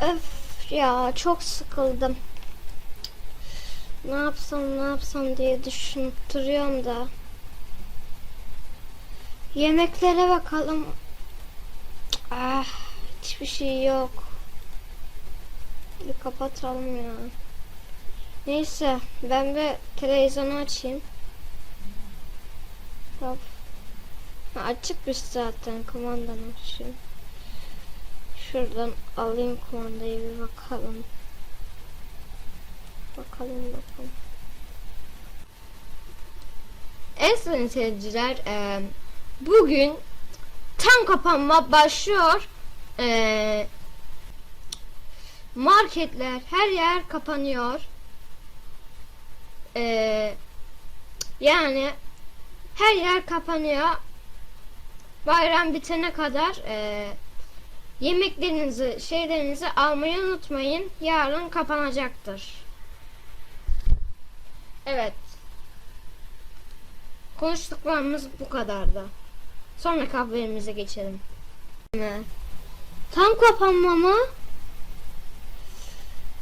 Öf ya çok sıkıldım. Ne yapsam ne yapsam diye düşünüp duruyorum da. Yemeklere bakalım. Ah, hiçbir şey yok. Bir kapatalım ya. Neyse ben bir televizyonu açayım. Hop. Açıkmış zaten kumandanı açayım. Şuradan alayım kumandayı bir bakalım. Bakalım bakalım. Evet sayın seyirciler eee, bugün tam kapanma başlıyor. Eee, marketler her yer kapanıyor. Eee, yani her yer kapanıyor. Bayram bitene kadar eee Yemeklerinizi, şeylerinizi almayı unutmayın. Yarın kapanacaktır. Evet. Konuştuklarımız bu kadardı. Sonraki haberimize geçelim. Tam kapanma mı?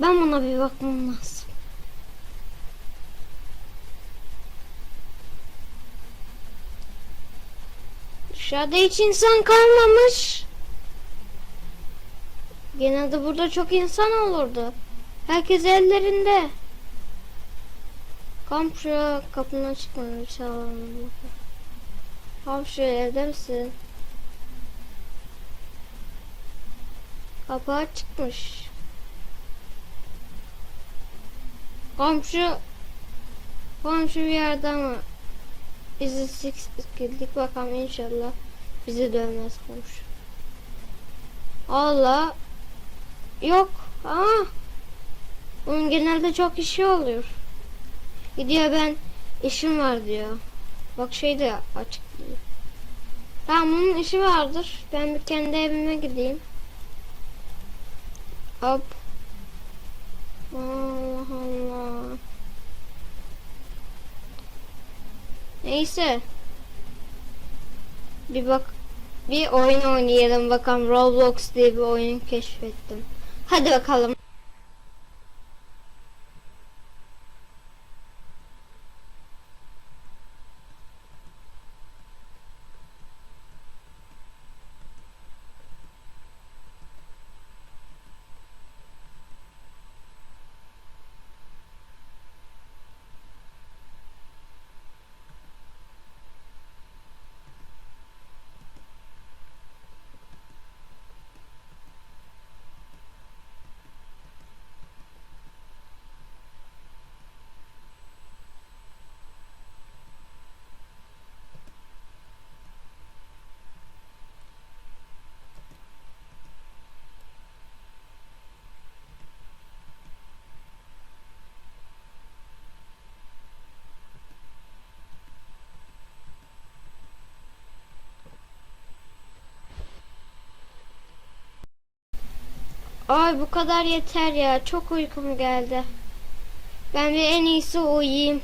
Ben buna bir bakmam lazım. Dışarıda hiç insan kalmamış. Genelde burada çok insan olurdu. Herkes ellerinde. Komşu kapından çıkmadı çalalım. Komşu evde misin? Kapı açıkmış. Komşu Komşu bir yerde ama izinsiz girdik bakalım inşallah bizi dövmez komşu. Allah Yok ama onun genelde çok işi oluyor. Gidiyor ben işim var diyor. Bak şey de açık diyor. Tamam onun işi vardır. Ben bir kendi evime gideyim. Hop. Allah Allah. Neyse. Bir bak bir oyun oynayalım bakalım Roblox diye bir oyun keşfettim. Hadi bakalım. Ay bu kadar yeter ya. Çok uykum geldi. Ben bir en iyisi uyuyayım.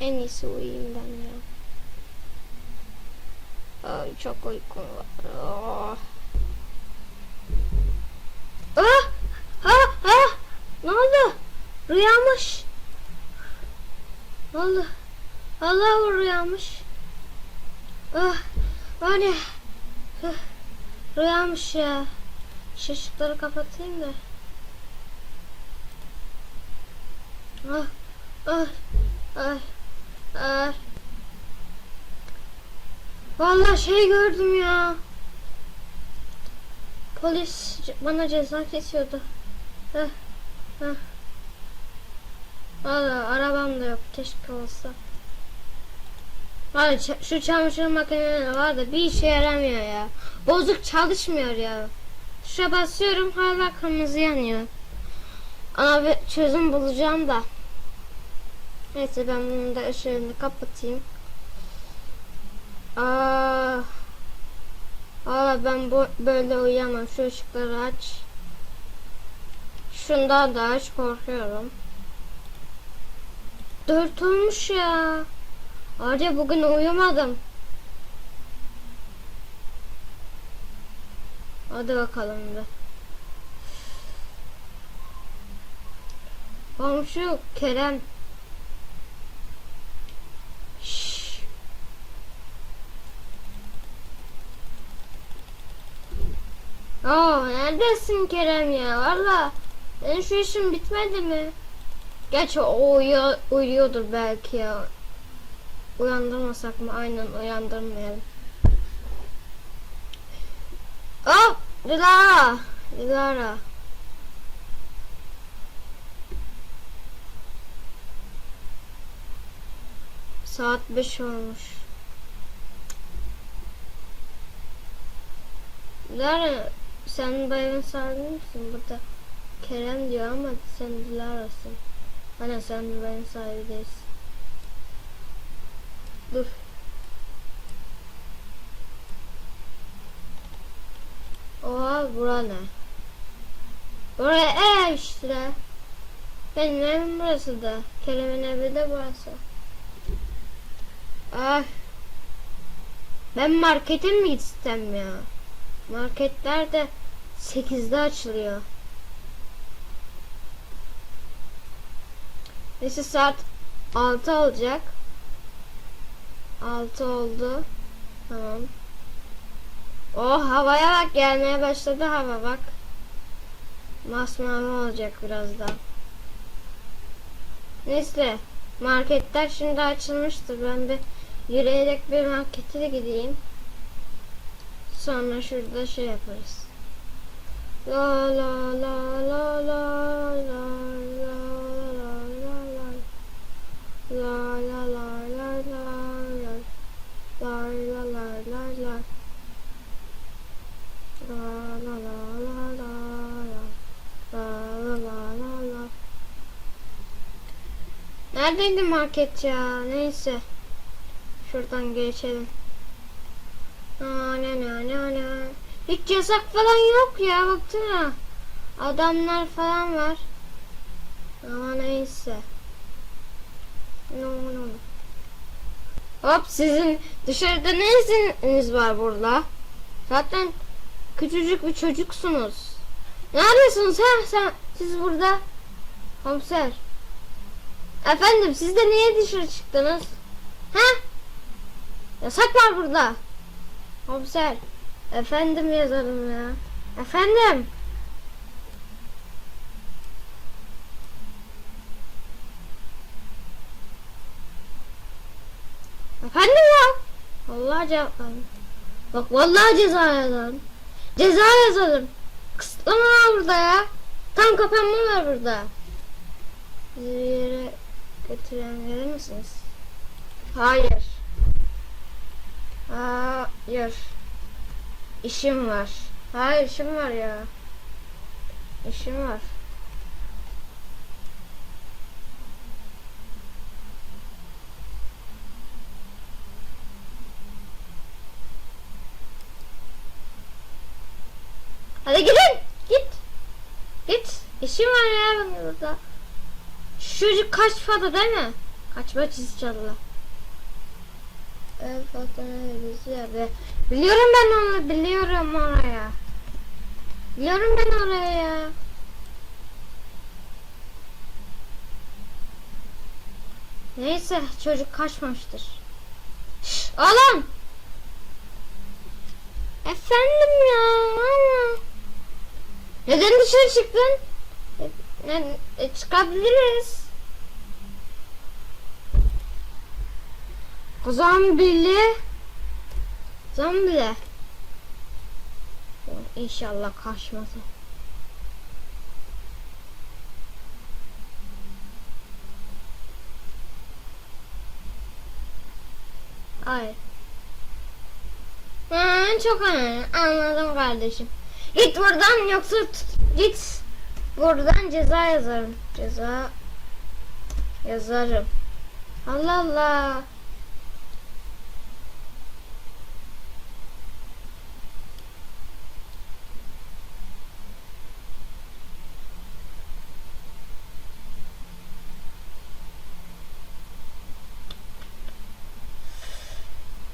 En iyisi uyuyayım ben ya. Ay çok uykum var. Oh. Ah! Ah! Ah! Ne oldu? Rüyamış. Ne oldu? Allah rüyamış. Ah! Var ya. Ah, Rüyamış ya. Şu ışıkları kapatayım da. Ah, ah, ah, ah. Vallahi şey gördüm ya. Polis bana ceza kesiyordu. Heh, heh. Valla arabam da yok. Keşke olsa. Valla şu çamaşır makineleri var da bir işe yaramıyor ya. Bozuk çalışmıyor ya. Tuşa basıyorum hala kırmızı yanıyor. Ama bir çözüm bulacağım da. Neyse ben bunun da ışığını kapatayım. Aa, Valla ben bu böyle uyuyamam. Şu ışıkları aç. Şundan da aç korkuyorum. Dört olmuş ya. Arya bugün uyumadım. Hadi bakalım bir. Komşu Kerem. Şşş. Oo, neredesin Kerem ya? Valla benim şu işim bitmedi mi? Gerçi o uyu uyuyordur belki ya. Uyandırmasak mı? Aynen uyandırmayalım. Oh! Dilara! Dilara. Saat 5 olmuş. Dilara sen bu evin sahibi misin? Burada Kerem diyor ama sen Dilara'sın. Hani sen bu evin sahibi değilsin. Dur. Oha bura ne? Buraya ev işte. Benim evim burası da. Kerem'in evi de burası. Ah. Ben markete mi gitsem ya? Marketler de 8'de açılıyor. Neyse saat 6 olacak. 6 oldu. Tamam. Oh havaya bak gelmeye başladı hava bak. Masmavi olacak birazdan. Neyse marketler şimdi açılmıştır. Ben bir yürüyerek bir markete de gideyim. Sonra şurada şey yaparız. La la la la la la la la La la la la la la La la la la la La la la la la la La la la la la Neredeydi market ya? Neyse. Şuradan geçelim. Aa, ne ne ne ne. Hiç yasak falan yok ya baksana. Adamlar falan var. Ama neyse. No, no. Hop sizin dışarıda ne iziniz var burada? Zaten küçücük bir çocuksunuz. Neredesiniz ha sen siz burada? Komiser. Efendim siz de niye dışarı çıktınız? Ha? Yasak var burada. Komiser. Efendim yazarım ya. Efendim. Efendim ya. Vallahi cevap. Bak vallahi ceza yazarım. Ceza yazarım. Kısıtlama var burada ya. Tam kapanma var burada. Bir yere götüren gelir misiniz? Hayır. Hayır. İşim var. Hayır işim var ya. İşim var. Hadi gidin. Git. Git. İşim var ya benim burada. Çocuk kaçmadı değil mi? Kaçma çiz çaldı. Evet fotoğrafı. Biliyorum ben onu biliyorum oraya. Biliyorum ben oraya. Neyse çocuk kaçmamıştır. Oğlum. Efendim ya. Ama. Neden dışarı çıktın? E, e, çıkabiliriz. Zombili. Zombili. İnşallah kaçmasın. Hayır. Ha, çok önemli. Anladım kardeşim. Git buradan yoksa tut- git. Buradan ceza yazarım. Ceza yazarım. Allah Allah.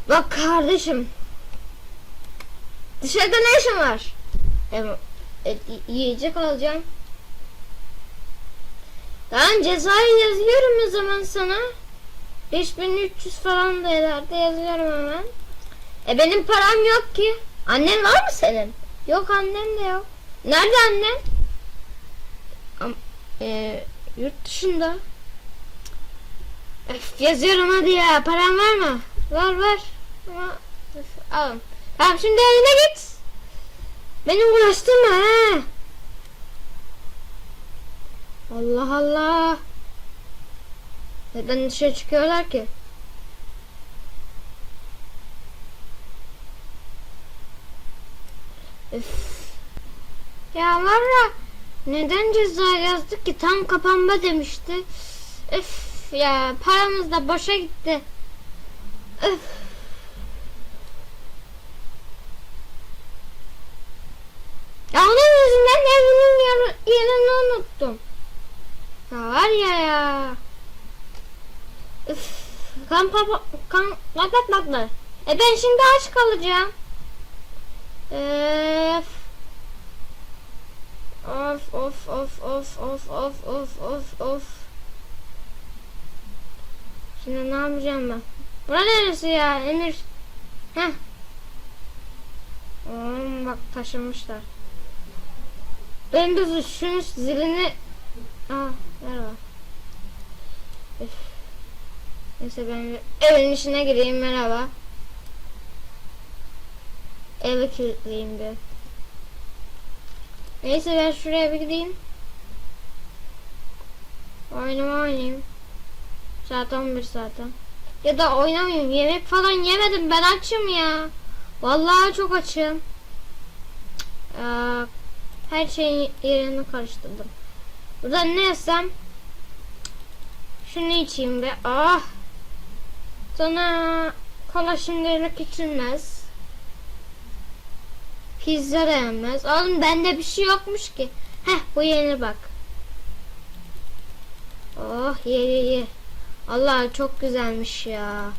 Bak kardeşim. Dışarıda ne işin var? E, e, yiyecek alacağım. Tamam cezayı yazıyorum o zaman sana. 5300 falan da herhalde yazıyorum hemen. E benim param yok ki. Annen var mı senin? Yok annem de yok. Nerede annen? Am- e, yurt dışında. Öf, yazıyorum hadi ya. Param var mı? Var var. Alın. Tamam şimdi evine git. Beni uğraştırma ha. Allah Allah. Neden dışarı çıkıyorlar ki? Üf. Ya var ya neden ceza yazdık ki tam kapanma demişti. Üf ya paramız da boşa gitti. Üf. Ya onun yüzünden evinin yer- yerini unuttum. Ya var ya ya. Üf. Kan papa kan bak bak. E ben şimdi aç kalacağım. Öf. Of of of of of of of of of. Şimdi ne yapacağım ben? Bura neresi ya Emir? Heh. Oğlum bak taşınmışlar. Ben de şunun zilini... Aa merhaba. Üf. Neyse ben evin içine gireyim merhaba. Evi kilitleyeyim bir. Neyse ben şuraya bir gideyim. Oyunumu oynayayım. Saat 11 zaten. Ya da oynamayayım. Yemek falan yemedim. Ben açım ya. Vallahi çok açım. Aa, her şeyin yerini karıştırdım. Burada ne yesem? Şunu içeyim be. Ah. Sonra kola şimdilik içilmez. Pizza da yenmez. Oğlum bende bir şey yokmuş ki. Heh bu yeni bak. Oh ye ye ye. Allah çok güzelmiş ya.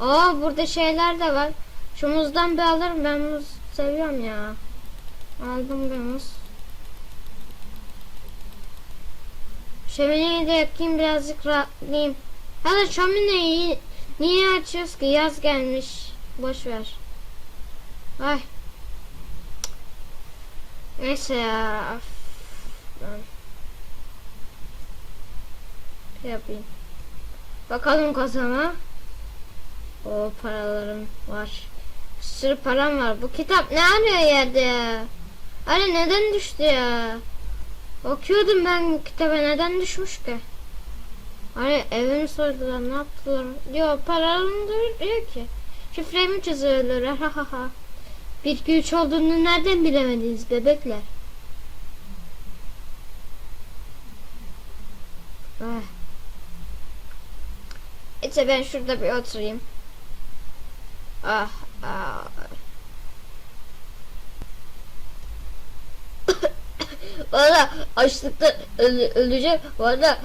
Aa burada şeyler de var. Şu muzdan bir alırım. Ben muz seviyorum ya. Aldım bir muz. Şömineyi de yakayım birazcık rahatlayayım. Hadi şömineyi niye açıyoruz ki? Yaz gelmiş. Boş ver. Ay. Neyse ya. Ben şey yapayım. Bakalım kasama. O paralarım var. Bir sürü param var. Bu kitap ne arıyor yerde ya? Hani neden düştü ya? Okuyordum ben kitaba neden düşmüş ki? Hani evimi sordular ne yaptılar? Diyor paralarım diyor ki. Şifremi çiziyorlar ha ha ha. 1 2 3 olduğunu nereden bilemediniz bebekler? Ah. İşte ben şurada bir oturayım. Ah, ah. Valla açlıktan öle, öleceğim. Valla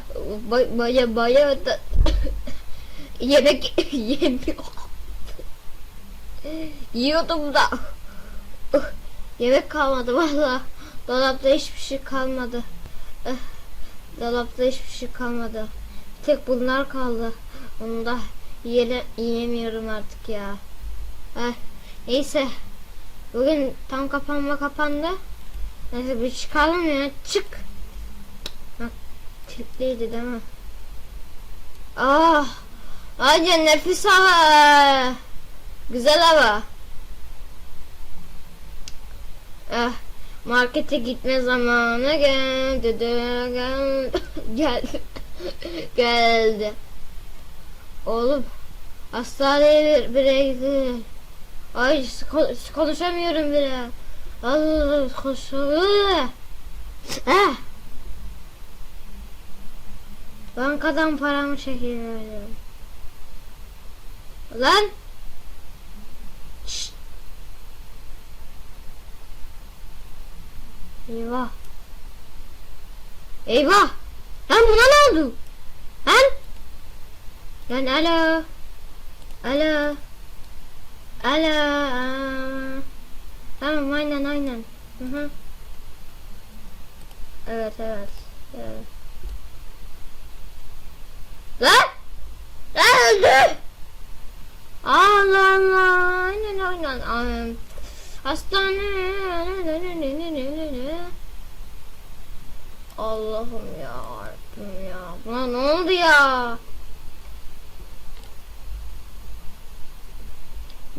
ba- baya baya yemek yemiyor. Yiyordum da. Yemek kalmadı valla. Dolapta hiçbir şey kalmadı. Eh, Dolapta hiçbir şey kalmadı. Tek bunlar kaldı. Onu da yiyele, yiyemiyorum artık ya. Eh, neyse. Bugün tam kapanma kapandı. Neyse bir çıkalım ya. Çık. Bak kilitliydi değil mi? Ah. Hadi nefis hava. Güzel hava. Ah, markete gitme zamanı geldi. Geldi. geldi. geldi. Oğlum hastaneye bir- bire gidiyor. Ay ko- konuşamıyorum bile. Ah. Bankadan paramı çekiyorum. Lan. Şşt. Eyvah. Eyvah. Lan buna ne oldu? Lan. Lan alo. Alo. Alo. Aa. Tamam aynen aynen. Hı hı. Evet evet. evet. Lan! Lan öldü! Allah Allah! Aynen aynen. aynen. Hastane. Allah'ım ya Rabbim ya. Buna ne oldu ya?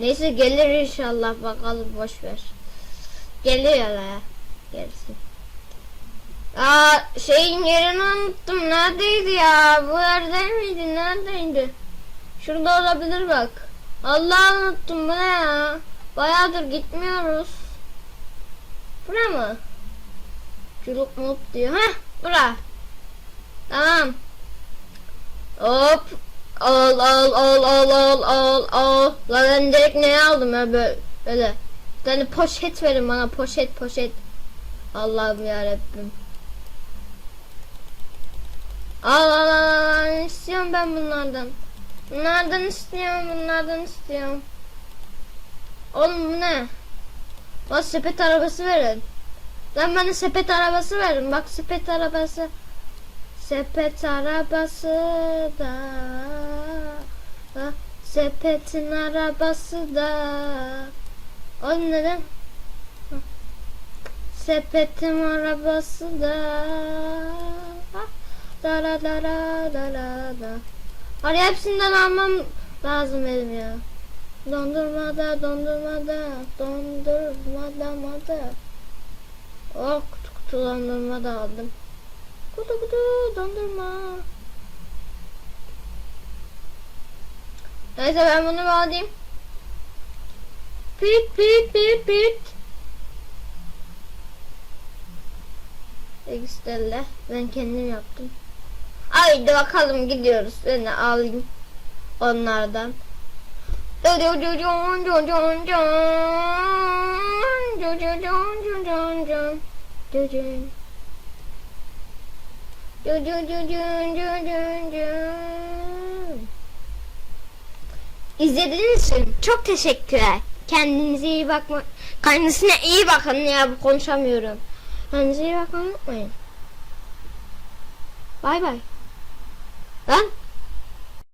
Neyse gelir inşallah bakalım boş ver. Gelir ya gelsin. Aa şeyin yerini unuttum. Neredeydi ya? Bu yerde miydi? Neredeydi? Şurada olabilir bak. Allah unuttum bu ne ya? Bayağıdır gitmiyoruz. Bura mı? Çuluk mup diyor. Heh bura. Tamam. Hop. Al al al al al al al. La ben direkt ne aldım ya böyle. böyle. Tane poşet verin bana poşet poşet. Allah'ım yarabbim. Al al al al istiyorum ben bunlardan. Bunlardan istiyorum bunlardan istiyorum. Oğlum bu ne? Bak sepet arabası verin. Lan bana sepet arabası verin. Bak sepet arabası. Sepet arabası da. Sepetin arabası da. Oğlum neden? Ha. Sepetim arabası da. Da da da da da da da. Hadi hepsinden almam lazım benim ya. Dondurmada dondurmada dondurmada mada. Oh kutu kutu dondurma da aldım. Kutu kutu dondurma. Neyse ben bunu bir alayım. Pit pit pit pit. Ekstelle ben kendim yaptım. Haydi bakalım gidiyoruz. Ben de alayım onlardan. İzlediğiniz için çok teşekkürler. Kendinize iyi bakma. Kendisine iyi bakın ya konuşamıyorum. Kendinize iyi bakmayı unutmayın. Bay bay. Lan